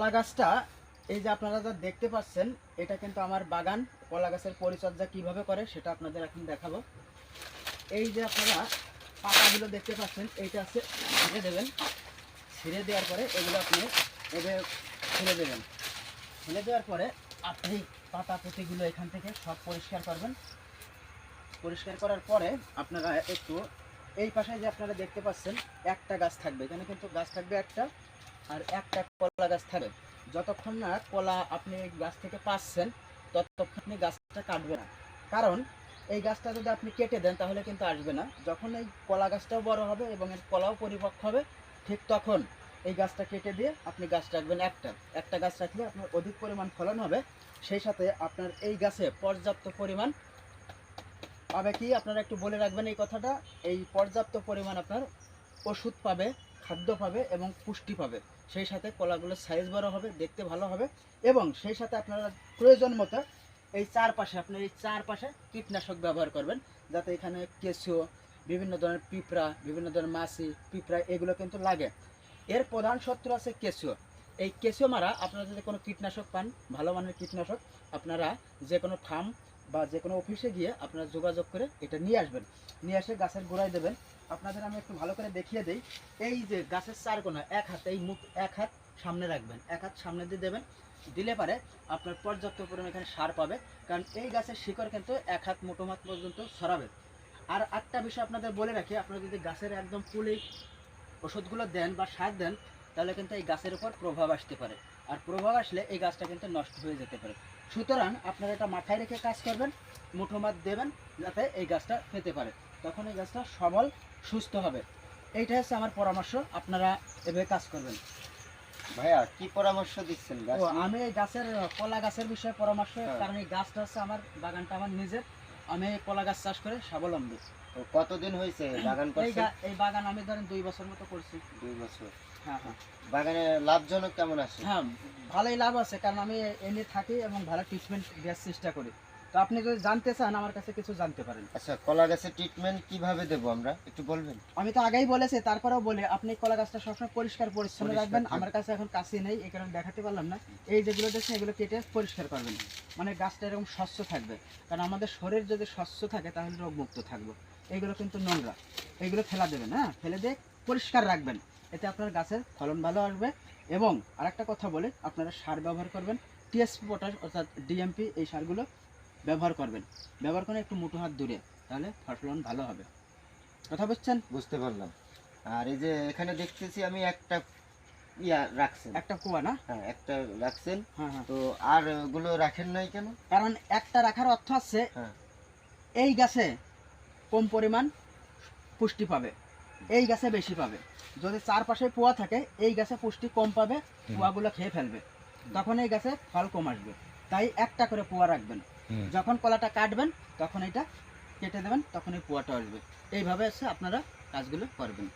কলা গাছটা, এই যে আপনারা যা দেখতে পাচ্ছেন, এটা কিন্তু আমার বাগান। কলা গাছের পরিচর্যা কীভাবে করে সেটা আপনাদের এখন দেখাবো। এই যে আপনারা পাতাগুলো দেখতে পাচ্ছেন, এইটা আছে ছিঁড়ে দেবেন। ছিঁড়ে দেওয়ার পরে এগুলো আপনি এভাবে ছিঁড়ে দেবেন। ছিঁড়ে দেওয়ার পরে আপনি পাতা পুঁতিগুলো এখান থেকে সব পরিষ্কার করবেন। পরিষ্কার করার পরে আপনারা একটু এই পাশে যে আপনারা দেখতে পাচ্ছেন, একটা গাছ থাকবে। এখানে কিন্তু গাছ থাকবে একটা আর একটা কলা গাছ থাকবে। যতক্ষণ না কলা আপনি গাছ থেকে পাচ্ছেন, ততক্ষণ গাছটা কাটবে না। কারণ এই গাছটা যদি আপনি কেটে দেন, তাহলে কিন্তু আসবে না। যখন এই কলা গাছটাও বড় হবে এবং এর কলাও পরিপক্ক হবে, ঠিক তখন এই গাছটা কেটে দিয়ে আপনি গাছ রাখবেন একটা। একটা গাছ রাখলে আপনার অধিক পরিমাণ ফলন হবে। সেই সাথে আপনার এই গাছে পর্যাপ্ত পরিমাণ পাবে কি? আপনারা একটু বলে রাখবেন এই কথাটা। এই পর্যাপ্ত পরিমাণ আপনার ওষুধ পাবে। খাদ্য পাবে এবং পুষ্টি পাবে। সেই সাথে কলাগুলোর সাইজ বড় হবে, দেখতে ভালো হবে এবং সেই সাথে আপনারা প্রয়োজন মতো এই চারপাশে, আপনার এই চারপাশে কীটনাশক ব্যবহার করবেন। যাতে এখানে কেঁচো, বিভিন্ন ধরনের পিঁপড়া, বিভিন্ন ধরনের মাছি, পিঁপড়া, এগুলো কিন্তু লাগে। এর প্রধান শত্রু আছে কেঁচো। এই কেঁচো মারা আপনারা যদি কোনো কীটনাশক পান, ভালো মানের কীটনাশক, আপনারা যে কোনো ফার্ম বা যে কোনো অফিসে গিয়ে আপনারা যোগাযোগ করে এটা নিয়ে আসবেন। নিয়ে এসে গাছের গোড়ায় দেবেন। আপনাদের আমি একটু ভালো করে দেখিয়ে দিই। এই যে গাছের চার কোনা এক হাত, এই মুখ, এক হাত সামনে রাখবেন। এক হাত সামনে দিয়ে দেবেন। দিলে পারে আপনার পর্যাপ্ত পরিমাণ এখানে সার পাবে। কারণ এই গাছের শিকড় কিন্তু এক হাত মোটো মাত পর্যন্ত ছড়াবে আর একটা বিষয় আপনাদের বলে রাখি, আপনারা যদি গাছের একদম ফুলেই ওষুধগুলো দেন বা সার দেন তাহলে কিন্তু এই গাছের উপর প্রভাব আসতে পারে। আর প্রভাব আসলে এই গাছটা কিন্তু নষ্ট হয়ে যেতে পারে। সুতরাং আপনারা এটা মাথায় রেখে কাজ করবেন মুঠো মাত দেবেন যাতে এই গাছটা পেতে পারে। তখন এই গাছটা সবল সুস্থ হবে। এইটা হচ্ছে আমার পরামর্শ আপনারা এভাবে কাজ করবেন। ভাইয়া কি পরামর্শ দিচ্ছেন? আমি এই গাছের কলা গাছের বিষয়ে পরামর্শ হ্যাঁ। কারণ এই গাছটা হচ্ছে আমার বাগানটা আমার নিজের। আমি এই কলা গাছ চাষ করে স্বাবলম্বী। তো কতদিন হয়েছে বাগান এই বাগান আমি ধরেন দুই বছর মতো করছি। দুই বছর। বাগানে লাভজনক কেমন আসে হ্যাঁ ভালোই লাভ আছে কারণ আমি এনে থাকি এবং ভালো ট্রিটমেন্ট দেওয়ার চেষ্টা করি। তো আপনি যদি জানতে চান আমার কাছে কিছু জানতে পারেন। আচ্ছা কলা গাছের ট্রিটমেন্ট কীভাবে দেব আমরা? একটু বলবেন? আমি তো আগেই বলেছি তারপরেও বলি আপনি কলা গাছটা সবসময় পরিষ্কার পরিচ্ছন্ন রাখবেন। আমার কাছে এখন কাছে নেই এই কারণে দেখাতে পারলাম না। এই যেগুলো দেখছেন এগুলো কেটে পরিষ্কার করবেন। মানে গাছটা এরকম স্বচ্ছ থাকবে। কারণ আমাদের শরীর যদি স্বচ্ছ থাকে তাহলে রোগমুক্ত থাকব। এইগুলো কিন্তু নোংরা। এইগুলো ফেলা দেবেন হ্যাঁ? ফেলে দিয়ে পরিষ্কার রাখবেন। এতে আপনার গাছের ফলন ভালো আসবে। এবং আরেকটা কথা বলে আপনারা সার ব্যবহার করবেন। টিএসপি পটাশ অর্থাৎ ডিএমপি এই সারগুলো ব্যবহার করবেন। ব্যবহার করে একটু মুঠো হাত দূরে তাহলে ফসলন ভালো হবে। কথা বুঝছেন বুঝতে পারলাম। আর এই যে এখানে দেখতেছি আমি একটা ইয়া রাখছেন। একটা কুয়া না? হ্যাঁ একটা রাখছেন। হ্যাঁ হ্যাঁ। তো আরগুলো রাখেন নাই কেন? কারণ একটা রাখার অর্থ আছে হ্যাঁ। এই গাছে কম পরিমাণ পুষ্টি পাবে। এই গাছে বেশি পাবে। যদি চারপাশে পোয়া থাকে এই গাছে পুষ্টি কম পাবে পোয়াগুলো খেয়ে ফেলবে। তখন এই গাছে ফল কম আসবে। তাই একটা করে পোয়া রাখবেন। যখন কলাটা কাটবেন তখন এটা কেটে দেবেন তখন এই পোয়াটা আসবে। এইভাবে এসে আপনারা কাজগুলো করবেন।